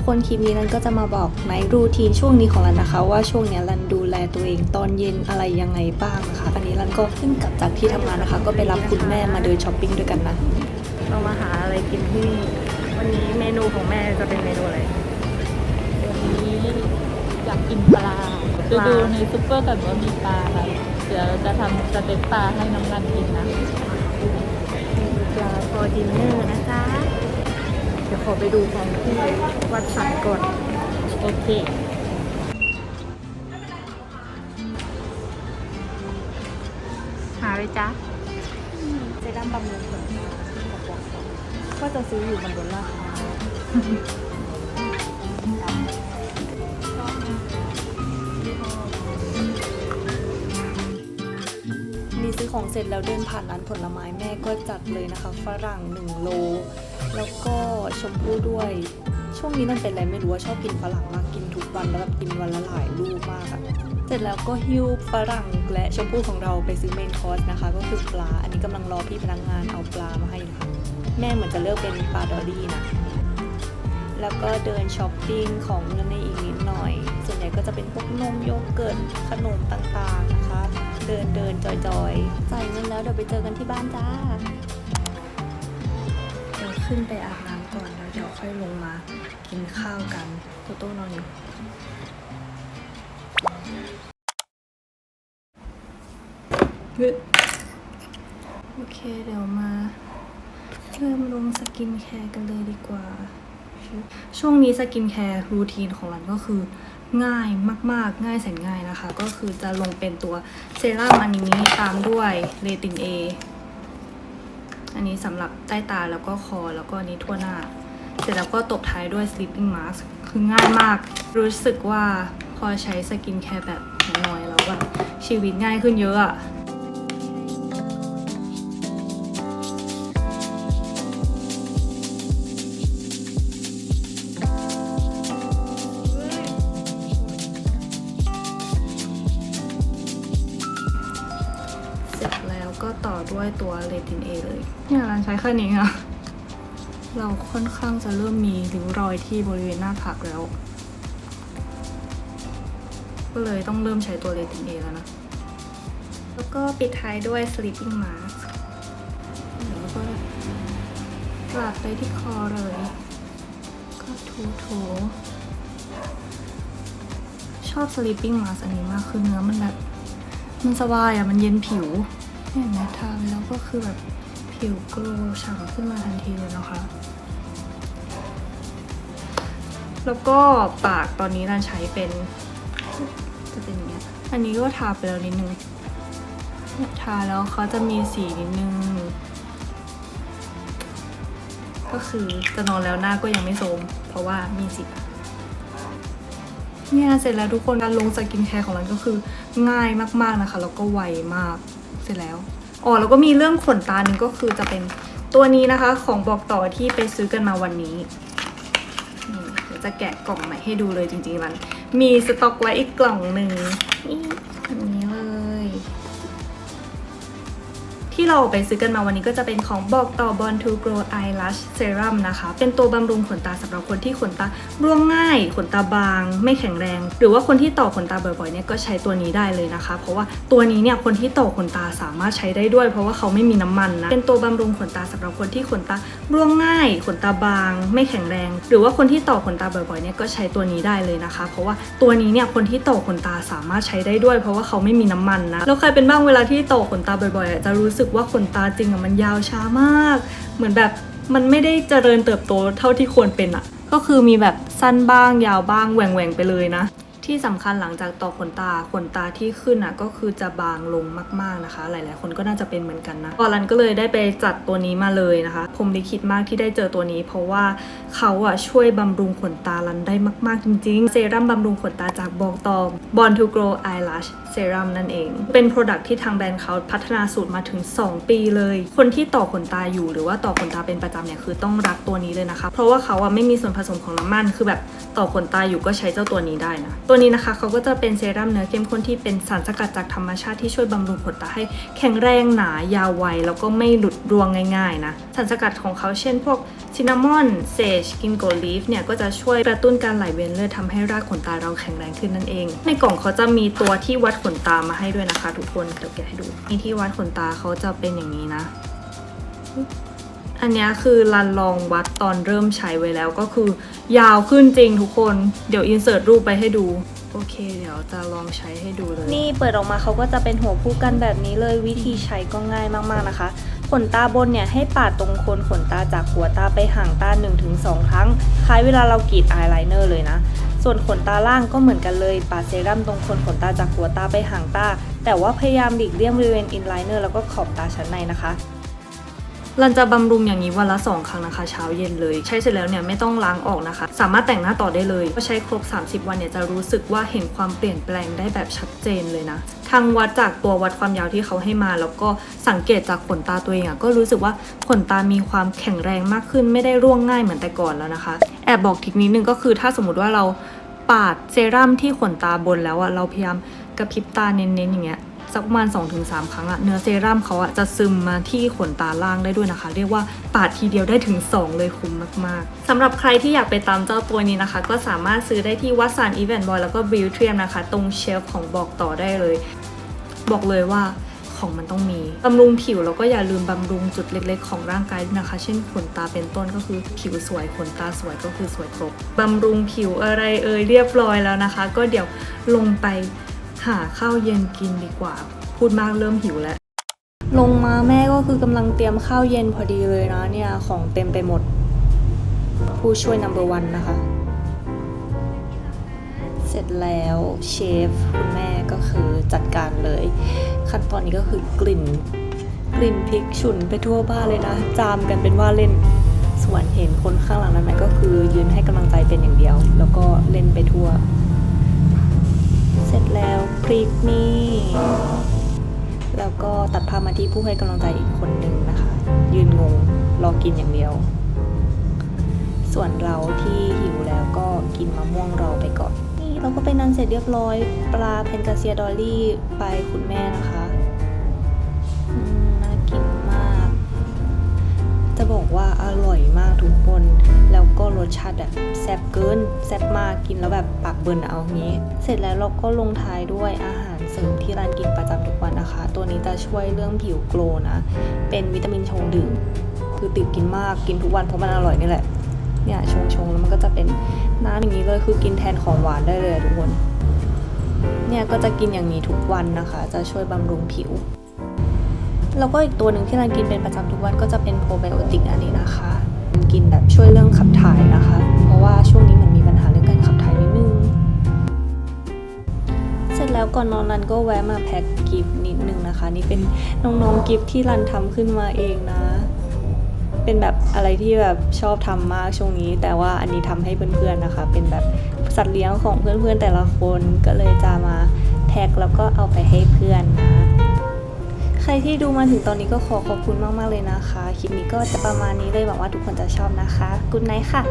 สวัสดีค่ะทุกคนคลิปนี้รันก็จะมาบอกในรูทีนช่วงนี้ของรันนะคะ ว่าช่วงเนี้ยรันดูแลตัวเองตอนเย็นอะไรยังไงบ้างนะคะอันนี้รันก็เพิ่งกลับจากที่ทำงานนะคะ ก็ไปรับคุณแม่มาเดินช้อปปิ้งด้วยกันนะเรามาหาอะไรกินที่นี่วันนี้เมนูของแม่จะเป็นเมนูอะไรวันนี้อยากกินปลาปดูลาดูในซุปเปอร์ก่อนว่ามีปลาอะไรเดี๋ยวจะทำสเต็กปลาให้น้องนันกินนะปลาฟอร์ดินเนอร์นะคะเดี๋ยวขอไปดูของที่วัดสันก่อน โอเคหาเลยจ้าเซรั่มบำรุงขนตาของบอกต่อก็จะซื้ออยู่มันลดราคานี่ซื้อของเสร็จแล้วเดินผ่านร้านผลไม้แม่ก็จัดเลยนะคะ ฝรั่ง1โล แล้วก็ชมพู่ด้วย ช่วงนี้มันเป็นอะไรไม่รู้ว่าชอบกินฝรั่งมากกินทุกวันแล้วแบบกินวันละหลายลูกมากอะเสร็จแล้วก็หิ้วฝรั่งและชมพู่ของเราไปซื้อเมนคอร์สนะคะ ก็คือปลา อันนี้กำลังรอพี่พนักงานเอาปลามาให้นะคะแม่เหมือนจะเลือกเป็นปลาดอดี้นะแล้วก็เดินช้อปปิ้งของเงินในอีกนิดหน่อย ส่วนใหญ่ก็จะเป็นพวกนมโยเกิร์ตขนมต่างๆนะคะ เดินเดินจอยๆจ่ายเงินแล้วเดี๋ยวไปเจอกันที่บ้านจ้า ขึ้นไปอาบน้ำก่อนแล้วเดี๋ยวค่อยลงมากินข้าวกันโตโต้นอนอยู่โอเคเดี๋ยวมาเริ่มลงสกินแคร์กันเลยดีกว่า ช่วงนี้สกินแคร์รูทีนของรันก็คือง่ายมาก ๆ ง่ายแสนง่ายนะคะ ก็คือจะลงเป็นตัวเซรั่มอันนี้ตามด้วยเลตินเอ อันนี้สำหรับใต้ตาแล้วก็คอแล้วก็อันนี้ทั่วหน้า เสร็จแล้วก็ตบท้ายด้วย sleeping mask คือง่ายมาก รู้สึกว่าพอใช้สกินแคร์แบบน้อยๆแล้วแบบชีวิตง่ายขึ้นเยอะอะ ด้วยตัวเลตินเอเลยเนี่ยร้านใช้แค่นี้อะเราค่อนข้างจะเริ่มมีริ้วรอยที่บริเวณหน้าผากแล้ว ก็เลยต้องเริ่มใช้ตัวเลตินเอแล้วนะ แล้วก็ปิดท้ายด้วย sleeping mask แล้วก็กลับไปที่คอเลย ก็ถูถูๆชอบ sleeping mask อันนี้มากคือเนื้อมันแบบ มันสบายอะมันเย็นผิว เห็นไหมทาไปแล้วก็คือแบบผิวโกลว์ฉ่ำขึ้นมาทันทีเลยนะคะ แล้วก็ปากตอนนี้รันใช้เป็น จะเป็นอย่างเงี้ย อันนี้ก็ทาไปแล้วนิดนึงเนี่ยทาแล้วเขาจะมีสีนิดนึง ก็คือจะนอนแล้วหน้าก็ยังไม่โทรมเพราะว่ามีสีเนี่ยเสร็จแล้วทุกคนการลงสกินแคร์ของเราก็คือง่ายมากๆนะคะ แล้วก็ไวมาก เสร็จแล้วอ๋อแล้วก็มีเรื่องขนตาหนึ่งก็คือจะเป็นตัวนี้นะคะของบอกต่อที่ไปซื้อกันมาวันนี้นี่จะแกะกล่องใหม่ให้ดูเลยจริงๆมัน มีสต็อกไว้อีกกล่องหนึ่ง ที่เราไปซื้อกันมาวันนี้ก็จะเป็นของบอกต่อ Born to Grow Eyelash Serum นะคะ เป็นตัวบำรุงขนตาสำหรับคนที่ขนตาร่วงง่าย ขนตาบาง ไม่แข็งแรง หรือว่าคนที่ต่อขนตาบ่อยๆเนี่ยก็ใช้ตัวนี้ได้เลยนะคะ เพราะว่าตัวนี้เนี่ยคนที่ต่อขนตาสามารถใช้ได้ด้วย เพราะว่าเขาไม่มีน้ำมันนะเป็นตัวบำรุงขนตาสำหรับคนที่ขนตาร่วงง่าย ขนตาบาง ไม่แข็งแรง หรือว่าคนที่ต่อขนตาบ่อยๆเนี่ยก็ใช้ตัวนี้ได้เลยนะคะ เพราะว่าตัวนี้เนี่ยคนที่ต่อขนตาสามารถใช้ได้ด้วย เพราะว่าเขาไม่มีน้ำมันนะแล้วใครเป็นบ้างเวลาที่ต่อขนตาบ่อยๆจะรู้สึกว่าขนตาจริงอะมันยาวช้ามาก เหมือนแบบมันไม่ได้เจริญเติบโตเท่าที่ควรเป็นอะก็คือมีแบบสั้นบ้างยาวบ้างแหว่งๆไปเลยนะ ที่สำคัญหลังจากต่อขนตาขนตาที่ขึ้นอะก็คือจะบางลงมากๆนะคะ หลายๆ คนก็น่าจะเป็นเหมือนกันนะพอรันก็เลยได้ไปจัดตัวนี้มาเลยนะคะผมลิขิตมากที่ได้เจอตัวนี้ เพราะว่าเขาอะช่วยบำรุงขนตารันได้มาก ๆ จริง ๆ เซรั่มบำรุงขนตาจากบอกตอ Born to Grow Eyelash เซรั่มนั่นเอง เป็น Product ที่ทางแบรนด์เขาพัฒนาสูตรมาถึง 2 ปีเลย คนที่ต่อขนตาอยู่หรือว่าต่อขนตาเป็นประจำเนี่ยคือต้องรักตัวนี้เลยนะคะ เพราะว่าเขาอะไม่มีส่วนผสมของน้ำมัน คือแบบต่อขนตาอยู่ก็ใช้เจ้าตัวนี้ได้นะ ตัวนี้นะคะเขาก็จะเป็นเซรั่มเนื้อเข้มข้นที่เป็นสารสกัดจากธรรมชาติที่ช่วยบำรุงขนตาให้แข็งแรงหนายาวไวแล้วก็ไม่หลุดร่วงง่ายๆนะ สารสกัดของเขาเช่นพวกซินนามอนเซจกินโกลีฟเนี่ยก็จะช่วยกระตุ้นการไหลเวียนเลือดทำให้รากขนตาเราแข็งแรงขึ้นนั่นเอง ในกล่องเขาจะมีตัวที่วัดขนตามาให้ด้วยนะคะ ทุกคนเดี๋ยวแกะให้ดูนี่ที่วัดขนตาเขาจะเป็นอย่างนี้นะ อันนี้คือรันลองวัดตอนเริ่มใช้ไว้แล้วก็คือยาวขึ้นจริงทุกคน เดี๋ยวอินเสิร์ตรูปไปให้ดูโอเค เดี๋ยวจะลองใช้ให้ดูเลย นี่เปิดออกมาเขาก็จะเป็นหัวผู้กันแบบนี้เลยวิธีใช้ก็ง่ายมากๆนะคะ ขนตาบนเนี่ยให้ปาดตรงโคนขนตาจากหัวตาไปห่างตา 1-2 ครั้ง คล้ายเวลาเรากรีดอายไลเนอร์เลยนะ ส่วนขนตาล่างก็เหมือนกันเลย ปาดเซรั่มตรงโคนขนตาจากหัวตาไปห่างตา แต่ว่าพยายามหลีกเลี่ยงบริเวณอินไลเนอร์แล้วก็ขอบตาชั้นในนะคะ รันจะบำรุงอย่างนี้วันละ 2 ครั้งนะคะ เช้าเย็นเลย ใช้เสร็จแล้วเนี่ยไม่ต้องล้างออกนะคะ สามารถแต่งหน้าต่อได้เลยก็ใช้ครบ 30 วันเนี่ยจะรู้สึกว่าเห็นความเปลี่ยนแปลงได้แบบชัดเจนเลยนะทางวัดจากตัววัดความยาวที่เขาให้มา แล้วก็สังเกตจากขนตาตัวเองอะก็รู้สึกว่าขนตามีความแข็งแรงมากขึ้นไม่ได้ร่วงง่ายเหมือนแต่ก่อนแล้วนะคะ แอบบอกทิกนิดนึงก็คือถ้าสมมติว่าเราปาดเซรั่มที่ขนตาบนแล้วอะเราพยายามกระพริบตาเน้นๆอย่างเงี้ย สักประมาณ 2-3 ครั้งอะเนื้อเซรั่มเขาอะจะซึมมาที่ขนตาล่างได้ด้วยนะคะ เรียกว่าปาดทีเดียวได้ถึง 2 เลยคุ้มมากๆสำหรับใครที่อยากไปตามเจ้าตัวนี้นะคะ ก็สามารถซื้อได้ที่วัดสานอีเวนต์บอยแล้วก็บิวเทียมนะคะ ตรงเชฟของบอกต่อได้เลย บอกเลยว่าของมันต้องมีบำรุงผิวแล้วก็อย่าลืมบำรุงจุดเล็ก ๆ ของร่างกายด้วยนะคะ เช่นขนตาเป็นต้นก็คือผิวสวยขนตาสวยก็คือสวยครบบำรุงผิวอะไรเอ่ยเรียบร้อยแล้วนะคะ ก็เดี๋ยวลงไป หาข้าวเย็นกินดีกว่า พูดมากเริ่มหิวแล้ว ลงมาแม่ก็คือกำลังเตรียมข้าวเย็นพอดีเลยนะเนี่ย ของเต็มไปหมด ผู้ช่วย number one นะคะ เสร็จแล้วเชฟคุณแม่ก็คือจัดการเลย ขั้นตอนนี้ก็คือกลิ่น กลิ่นพริกฉุนไปทั่วบ้านเลยนะ จามกันเป็นว่าเล่นส่วนเห็นคนข้างหลังนั้นไหมก็คือยืนให้กำลังใจเป็นอย่างเดียว แล้วก็เล่นไปทั่ว ลิปนี้ แล้วก็ตัดภาพมาที่ผู้ให้กำลังใจอีกคนหนึ่งนะคะ ยืนงงรอกินอย่างเดียว ส่วนเราที่หิวแล้วก็กินมะม่วงรอไปก่อน นี่เราก็ไปนั่นเสร็จเรียบร้อย ปลาเพนกาเซียดอลลี่ไปคุณแม่นะคะ บอกว่าอร่อยมากทุกคน แล้วก็รสชาติแบบแซ่บเกินแซ่บมากกินแล้วแบบปากเบิร์นเอางี้ เสร็จแล้วเราก็ลงท้ายด้วยอาหารเสริมที่ร้านกินประจำทุกวันนะคะ ตัวนี้จะช่วยเรื่องผิวโกลนะ เป็นวิตามินชงดื่ม คือติดกินมากกินทุกวันเพราะมันอร่อยนี่แหละ เนี่ยชงชงๆแล้วมันก็จะเป็นน้ำอย่างนี้เลยคือกินแทนของหวานได้เลยทุกคน เนี่ยก็จะกินอย่างนี้ทุกวันนะคะ จะช่วยบำรุงผิว แล้วก็อีกตัวหนึ่งที่เรากินเป็นประจำทุกวันก็จะเป็นโปรไบโอติกอันนี้นะคะกินแบบช่วยเรื่องขับถ่ายนะคะ เพราะว่าช่วงนี้มันมีปัญหาเรื่องการขับถ่ายนิดนึง เสร็จแล้วก่อนนอนรันก็แวะมาแพ็คกิฟต์นิดนึงนะคะ นี่เป็นน้องๆกิฟต์ที่รันทำขึ้นมาเองนะ เป็นแบบอะไรที่แบบชอบทำมากช่วงนี้ แต่ว่าอันนี้ทำให้เพื่อนๆนะคะ เป็นแบบสัตว์เลี้ยงของเพื่อนๆแต่ละคนก็เลยจะมาแพ็คแล้วก็เอาไปให้เพื่อนนะ รที่ดูมาถึงตอนนี้ก็ขอขอบคุณมาก ๆ เลยนะคะ คลิปนี้ก็จะประมาณนี้เลยหวังว่าทุกคนจะชอบนะคะ กุ d ไนค่ะ